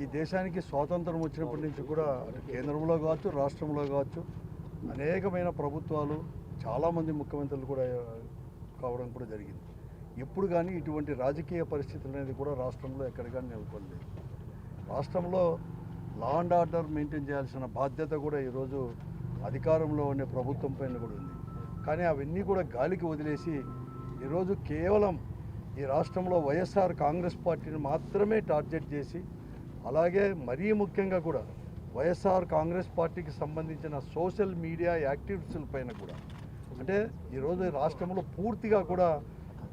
ఈ దేశానికి స్వాతంత్రం వచ్చినప్పటి నుంచి కూడా అటు కేంద్రంలో కావచ్చు రాష్ట్రంలో కావచ్చు అనేకమైన ప్రభుత్వాలు చాలామంది ముఖ్యమంత్రులు కూడా కావడం కూడా జరిగింది. ఎప్పుడు కానీ ఇటువంటి రాజకీయ పరిస్థితులు అనేది కూడా రాష్ట్రంలో ఎక్కడ కానీ నెలకొనలేదు. రాష్ట్రంలో లా అండ్ ఆర్డర్ మెయింటైన్ చేయాల్సిన బాధ్యత కూడా ఈరోజు అధికారంలో ఉండే ప్రభుత్వం పైన కూడా ఉంది. కానీ అవన్నీ కూడా గాలికి వదిలేసి ఈరోజు కేవలం ఈ రాష్ట్రంలో వైఎస్ఆర్ కాంగ్రెస్ పార్టీని మాత్రమే టార్గెట్ చేసి అలాగే మరీ ముఖ్యంగా కూడా వైఎస్ఆర్ కాంగ్రెస్ పార్టీకి సంబంధించిన సోషల్ మీడియా యాక్టివిస్టుల పైన కూడా. అంటే ఈరోజు రాష్ట్రంలో పూర్తిగా కూడా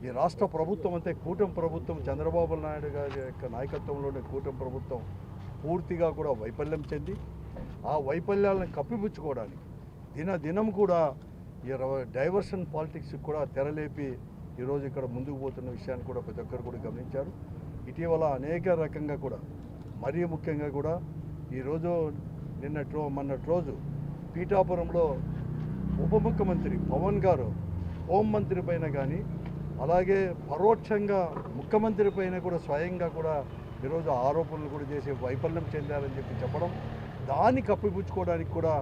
ఈ రాష్ట్ర ప్రభుత్వం అంటే కూటమి ప్రభుత్వం చంద్రబాబు నాయుడు గారి యొక్క నాయకత్వంలోని కూటమి ప్రభుత్వం పూర్తిగా కూడా వైఫల్యం చెంది ఆ వైఫల్యాలను కప్పిపుచ్చుకోవడానికి దిన దినం కూడా ఈ డైవర్షన్ పాలిటిక్స్ కూడా తెరలేపి ఈరోజు ఇక్కడ ముందుకు పోతున్న విషయాన్ని కూడా ప్రతి ఒక్కరు కూడా గమనించారు. ఇటీవల అనేక రకంగా కూడా మరీ ముఖ్యంగా కూడా ఈరోజు నిన్నటి రో మొన్నటి రోజు పీఠాపురంలో ఉప ముఖ్యమంత్రి పవన్ గారు హోంమంత్రి పైన కానీ అలాగే పరోక్షంగా ముఖ్యమంత్రి పైన కూడా స్వయంగా కూడా ఈరోజు ఆరోపణలు కూడా చేసి వైఫల్యం చెందారని చెప్పి చెప్పడం దాన్ని కప్పిపుచ్చుకోవడానికి కూడా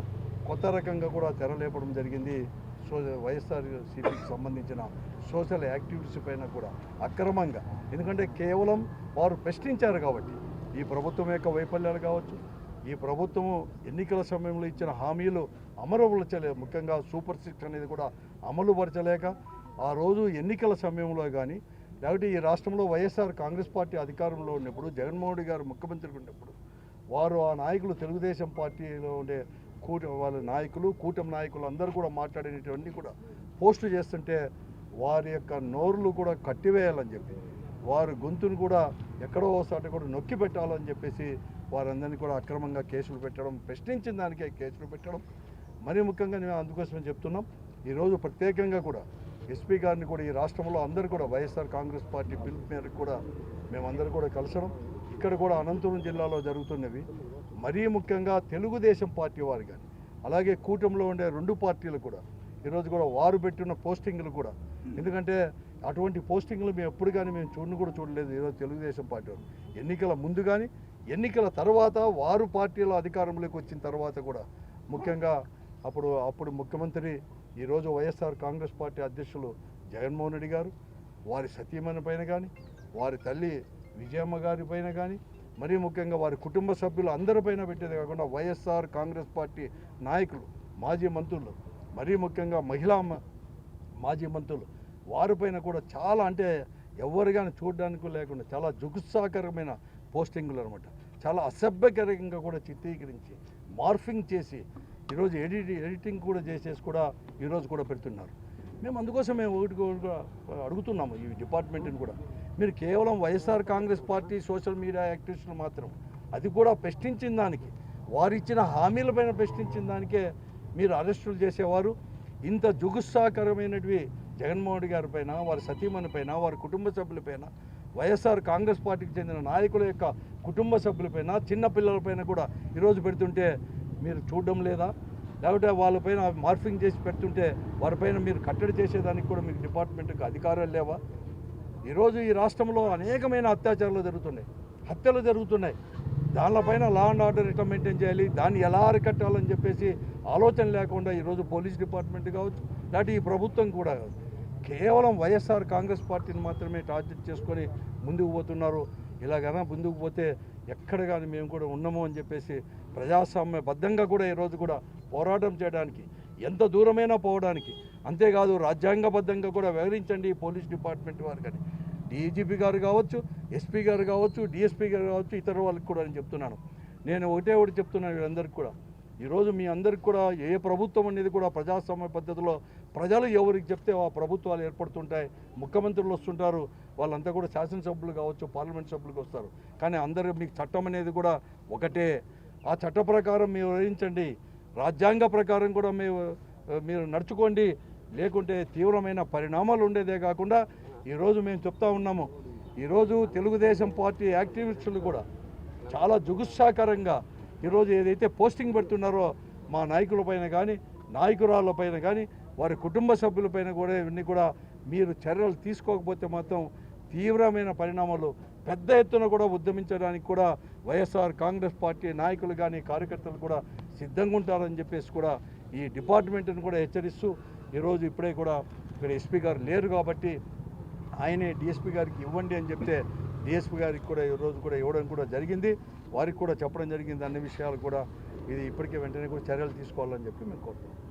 కొత్త రకంగా కూడా తెరలేపడం జరిగింది. సో వైఎస్ఆర్ సిపికి సంబంధించిన సోషల్ యాక్టివిటీస్ పైన కూడా అక్రమంగా. ఎందుకంటే కేవలం వారు ప్రశ్నించారు కాబట్టి. ఈ ప్రభుత్వం యొక్క వైఫల్యాలు కావచ్చు ఈ ప్రభుత్వము ఎన్నికల సమయంలో ఇచ్చిన హామీలు అమలుపరచలే ముఖ్యంగా సూపర్ సిక్స్ అనేది కూడా అమలు పరచలేక ఆ రోజు ఎన్నికల సమయంలో కానీ లేకపోతే ఈ రాష్ట్రంలో వైఎస్ఆర్ కాంగ్రెస్ పార్టీ అధికారంలో ఉన్నప్పుడు జగన్మోహన్ రెడ్డి గారు ముఖ్యమంత్రిగా ఉన్నప్పుడు వారు ఆ నాయకులు తెలుగుదేశం పార్టీలో ఉండే కూట వాళ్ళ నాయకులు కూటమి నాయకులు అందరూ కూడా మాట్లాడినటువంటి కూడా పోస్టు చేస్తుంటే వారి యొక్క నోరులు కూడా కట్టివేయాలని చెప్పి వారి గొంతును కూడా ఎక్కడో ఒకసారి కూడా నొక్కి పెట్టాలని చెప్పేసి వారందరినీ కూడా అక్రమంగా కేసులు పెట్టడం ప్రశ్నించిన దానికే కేసులు పెట్టడం మరీ ముఖ్యంగా మేము అందుకోసమే చెప్తున్నాం. ఈరోజు ప్రత్యేకంగా కూడా ఎస్పీ గారిని కూడా ఈ రాష్ట్రంలో అందరూ కూడా వైఎస్ఆర్ కాంగ్రెస్ పార్టీ పిలుపు మేరకు కూడా మేమందరూ కూడా కలసడం. ఇక్కడ కూడా అనంతపురం జిల్లాలో జరుగుతున్నవి. మరీ ముఖ్యంగా తెలుగుదేశం పార్టీ వారు కానీ అలాగే కూటమిలో ఉండే రెండు పార్టీలు కూడా ఈరోజు కూడా వారు పెట్టిన పోస్టింగ్లు కూడా. ఎందుకంటే అటువంటి పోస్టింగ్లు మేము ఎప్పుడు కానీ మేము చూడను కూడా చూడలేదు. ఈరోజు తెలుగుదేశం పార్టీ వారు ఎన్నికల ముందు కానీ ఎన్నికల తర్వాత వారు పార్టీలో అధికారంలోకి వచ్చిన తర్వాత కూడా ముఖ్యంగా అప్పుడు అప్పుడు ముఖ్యమంత్రి ఈరోజు వైఎస్ఆర్ కాంగ్రెస్ పార్టీ అధ్యక్షులు జగన్మోహన్ రెడ్డి గారు వారి సతీమణి పైన కానీ వారి తల్లి విజయమ్మ గారి పైన కానీ మరీ ముఖ్యంగా వారి కుటుంబ సభ్యులు అందరిపైన పెట్టేది కాకుండా వైఎస్ఆర్ కాంగ్రెస్ పార్టీ నాయకులు మాజీ మంత్రులు మరీ ముఖ్యంగా మహిళా మాజీ మంత్రులు వారిపైన కూడా చాలా అంటే ఎవరు కానీ చూడడానికి లేకుండా చాలా జుగుత్సాకరమైన పోస్టింగులు అనమాట చాలా అసభ్యకరంగా కూడా చిత్రీకరించి మార్ఫింగ్ చేసి ఈరోజు ఎడిటి ఎడిటింగ్ కూడా చేసేసి కూడా ఈరోజు కూడా పెడుతున్నారు. మేము అందుకోసం మేము ఒకటి అడుగుతున్నాము ఈ డిపార్ట్మెంట్ని కూడా. మీరు కేవలం YSR Congress party social media యాక్టివిస్టులు మాత్రం అది కూడా ప్రశ్నించిన దానికి వారు ఇచ్చిన హామీలపైన ప్రశ్నించిన దానికే మీరు అరెస్టులు చేసేవారు. ఇంత జుగుత్సాకరమైనటివి జగన్మోహన్ గారి పైన వారి సతీమణి పైన వారి కుటుంబ సభ్యులపైన వైఎస్ఆర్ కాంగ్రెస్ పార్టీకి చెందిన నాయకుల యొక్క కుటుంబ సభ్యులపైన చిన్నపిల్లలపైన కూడా ఈరోజు పెడుతుంటే మీరు చూడడం లేదా? లేకపోతే వాళ్ళపైన మార్ఫింగ్ చేసి పెడుతుంటే వారిపైన మీరు కట్టడి చేసేదానికి కూడా మీకు డిపార్ట్మెంట్కి అధికారాలు లేవా? ఈరోజు ఈ రాష్ట్రంలో అనేకమైన అత్యాచారాలు జరుగుతున్నాయి. హత్యలు జరుగుతున్నాయి. దానిపైన లా అండ్ ఆర్డర్ ఎట్లా మెయింటైన్ చేయాలి. దాన్ని ఎలా అరికట్టాలని చెప్పేసి ఆలోచన లేకుండా ఈరోజు పోలీస్ డిపార్ట్మెంట్ కావచ్చు లేకపోతే ఈ ప్రభుత్వం కూడా కావచ్చు. కేవలం వైఎస్ఆర్ కాంగ్రెస్ పార్టీని మాత్రమే టార్గెట్ చేసుకొని ముందుకు పోతున్నారు. ఇలాగైనా ముందుకు పోతే ఎక్కడ కానీ మేము కూడా ఉన్నాము అని చెప్పేసి ప్రజాస్వామ్యబద్ధంగా కూడా ఈరోజు కూడా పోరాటం చేయడానికి ఎంత దూరమైనా పోవడానికి అంతేకాదు రాజ్యాంగబద్ధంగా కూడా వివరించండి పోలీస్ డిపార్ట్మెంట్ వారు కానీ. డీజీపీ గారు కావచ్చు ఎస్పీ గారు కావచ్చు డిఎస్పీ గారు కావచ్చు ఇతర వాళ్ళకి కూడా నేను చెప్తున్నాను. నేను ఒకటే ఒకటి చెప్తున్నాను వీళ్ళందరికీ కూడా. ఈరోజు మీ అందరికి కూడా ఏ ప్రభుత్వం అనేది కూడా ప్రజాస్వామ్య పద్ధతిలో ప్రజలు ఎవరికి చెప్తే ఆ ప్రభుత్వాలు ఏర్పడుతుంటాయి ముఖ్యమంత్రులు వస్తుంటారు వాళ్ళంతా కూడా శాసనసభ్యులు కావచ్చు పార్లమెంట్ సభ్యులకు వస్తారు. కానీ అందరూ మీకు చట్టం అనేది కూడా ఒకటే. ఆ చట్ట ప్రకారం మీరు వివరించండి రాజ్యాంగ ప్రకారం కూడా మీరు మీరు నడుచుకోండి. లేకుంటే తీవ్రమైన పరిణామాలు ఉండేదే కాకుండా ఈరోజు మేము చెప్తా ఉన్నాము ఈరోజు తెలుగుదేశం పార్టీ యాక్టివిస్టులు కూడా చాలా జుగుత్సాకరంగా ఈరోజు ఏదైతే పోస్టింగ్ పెడుతున్నారో మా నాయకులపైన కానీ నాయకురాళ్ళపైన కానీ వారి కుటుంబ సభ్యులపైన కూడా ఇవన్నీ కూడా మీరు చర్యలు తీసుకోకపోతే మాత్రం తీవ్రమైన పరిణామాలు పెద్ద ఎత్తున కూడా ఉద్యమించడానికి కూడా వైఎస్ఆర్ కాంగ్రెస్ పార్టీ నాయకులు కానీ కార్యకర్తలు కూడా సిద్ధంగా ఉంటారని చెప్పేసి కూడా ఈ డిపార్ట్మెంట్ని కూడా హెచ్చరిస్తూ ఈరోజు ఇప్పుడే కూడా ఇక్కడ ఎస్పీ గారు లేరు కాబట్టి ఆయనే డిఎస్పీ గారికి ఇవ్వండి అని చెప్తే డిఎస్పీ గారికి కూడా ఈ రోజు కూడా ఇవ్వడం కూడా జరిగింది. వారికి కూడా చెప్పడం జరిగింది అన్ని విషయాలు కూడా. ఇది ఇప్పటికే వెంటనే కూడా చర్యలు తీసుకోవాలని చెప్పి మేము కోరుతున్నాం.